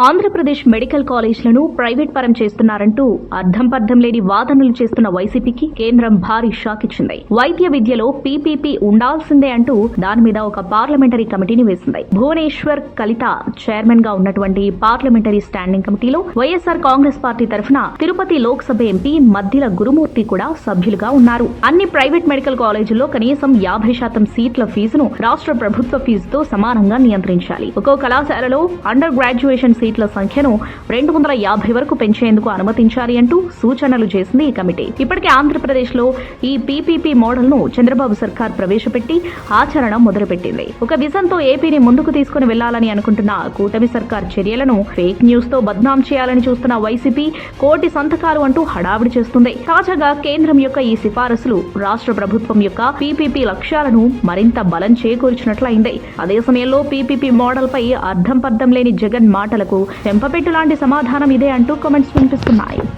Andhra Pradesh medical కాలేజ్లను private పరం చేస్తున్నారంటూ అర్థం పర్థం లేని వాదనలు చేస్తున్న వైసీపీకి కేంద్రం భారీ షాక్ ఇచ్చింది. వైద్య విద్యలో పీపీపీ ఉండాల్సిందే అంటూ దాని మీద ఒక పార్లమెంటరీ కమిటీని వేసింది. భువనేశ్వర్ కలిత చైర్మన్గా ఉన్నటువంటి పార్లమెంటరీ స్టాండింగ్ కమిటీలో వైఎస్ఆర్ కాంగ్రెస్ పార్టీ తరఫున తిరుపతి లోక్సభ ఎంపీ మధ్యల గురుమూర్తి కూడా సభ్యులుగా ఉన్నారు. అన్ని ప్రైవేట్ మెడికల్ కాలేజీల్లో కనీసం యాభై శాతం సీట్ల ఫీజును రాష్ట్ర ప్రభుత్వ ఫీజుతో సమానంగా నియంత్రించాలి. ఒక్కో కళాశాలలో అండర్ గ్రాడ్యుయేషన్ సీట్ల సంఖ్యను రెండు వందల యాభై వరకు పెంచేందుకు అనుమతించాలి అంటూ సూచనలు చేసింది ఈ కమిటీ. ఇప్పటికే ఆంధ్రప్రదేశ్లో ఈ పీపీపీ మోడల్ను చంద్రబాబు సర్కార్ ప్రవేశపెట్టి ఆచరణ మొదలుపెట్టింది. ఒక విజన్తో ఏపీని ముందుకు తీసుకుని వెళ్ళాలని అనుకుంటున్న కూటమి సర్కార్ చర్యలను ఫేక్ న్యూస్తో బద్నాం చేయాలని చూస్తున్న వైసీపీ కోటి సంతకాలు అంటూ హడావిడి చేస్తుంది. తాజాగా కేంద్రం యొక్క ఈ సిఫారసులు రాష్ట్ర ప్రభుత్వం యొక్క పీపీపీ లక్ష్యాలను మరింత బలం చేకూర్చినట్లయింది. అదే సమయంలో పీపీపీ మోడల్ పై అర్థం పర్థం లేని జగన్ మాటలకు చెంపపెట్టు లాంటి సమాధానం ఇదే అంటూ కామెంట్స్ వినిపిస్తున్నాయి.